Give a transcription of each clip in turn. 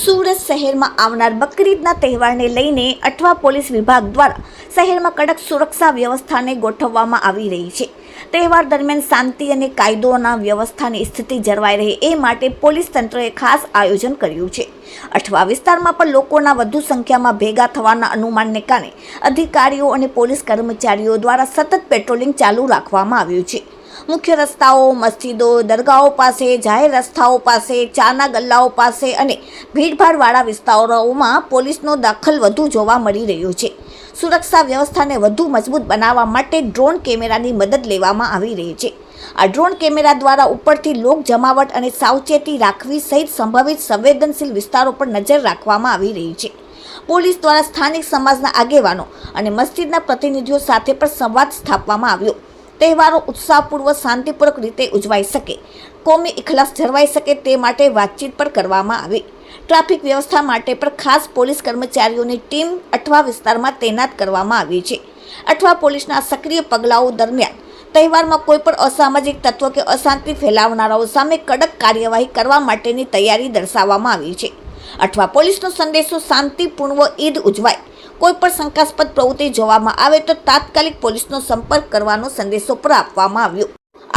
સુરત શહેરમાં આવનાર બકરીદના તહેવારને લઈને અઠવા પોલીસ વિભાગ દ્વારા શહેરમાં કડક સુરક્ષા વ્યવસ્થાને ગોઠવવામાં આવી રહી છે. તહેવાર દરમિયાન શાંતિ અને કાયદોના વ્યવસ્થાની સ્થિતિ જળવાઈ રહે એ માટે પોલીસ તંત્રએ ખાસ આયોજન કર્યું છે. અઠવા વિસ્તારમાં પણ લોકોના વધુ સંખ્યામાં ભેગા થવાના અનુમાનને કારણે અધિકારીઓ અને પોલીસ કર્મચારીઓ દ્વારા સતત પેટ્રોલિંગ ચાલુ રાખવામાં આવ્યું છે. મુખ્ય રસ્તાઓ, મસ્જિદો, દરગાહો પાસે, જાહેર રસ્તાઓ પાસે, ચાના ગલ્લાઓ પાસે અને ભીડભાડવાળા વિસ્તારોમાં પોલીસનો દાખલ વધુ જોવા મળી રહ્યો છે. સુરક્ષા વ્યવસ્થાને વધુ મજબૂત બનાવવા માટે ડ્રોન કેમેરાની મદદ લેવામાં આવી રહી છે. આ ડ્રોન કેમેરા દ્વારા ઉપરથી લોક જમાવટ અને સાવચેતી રાખવી સહિત સંભવિત સંવેદનશીલ વિસ્તારો પર નજર રાખવામાં આવી રહી છે. પોલીસ દ્વારા સ્થાનિક સમાજના આગેવાનો અને મસ્જિદના પ્રતિનિધિઓ સાથે પણ સંવાદ સ્થાપવામાં આવ્યો. તહેવારો ઉત્સાહપૂર્વક, શાંતિપૂર્વક રીતે ઉજવાઈ શકે. કોમી ઇખલાસ જળવાઈ શકે તે માટે વાતચીત પણ કરવામાં આવી. ટ્રાફિક વ્યવસ્થા માટે પણ ખાસ પોલીસ કર્મચારીઓની ટીમ અઠવા વિસ્તારમાં તૈનાત કરવામાં આવી છે. અઠવા પોલીસના સક્રિય પગલાઓ દરમિયાન તહેવારમાં કોઈપણ અસામાજિક તત્વો કે અશાંતિ ફેલાવનારાઓ સામે કડક કાર્યવાહી કરવા માટેની તૈયારી દર્શાવવામાં આવી છે. અઠવા પોલીસનો સંદેશો શાંતિપૂર્ણ ઈદ ઉજવાય. કોઈ પણ શંકાસ્પદ પ્રવૃત્તિ જોવામાં આવે તો તાત્કાલિક પોલીસનો સંપર્ક કરવાનો સંદેશો પણ આપવામાં આવ્યો.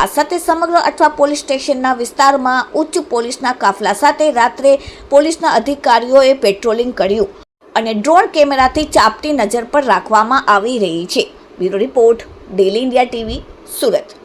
આ સાથે સમગ્ર અઠવા પોલીસ સ્ટેશનના વિસ્તારમાં ઉચ્ચ પોલીસના કાફલા સાથે રાત્રે પોલીસના અધિકારીઓએ પેટ્રોલિંગ કર્યું અને ડ્રોન કેમેરાથી ચાપતી નજર પર રાખવામાં આવી રહી છે. Bureau report, daily India TV, Surat.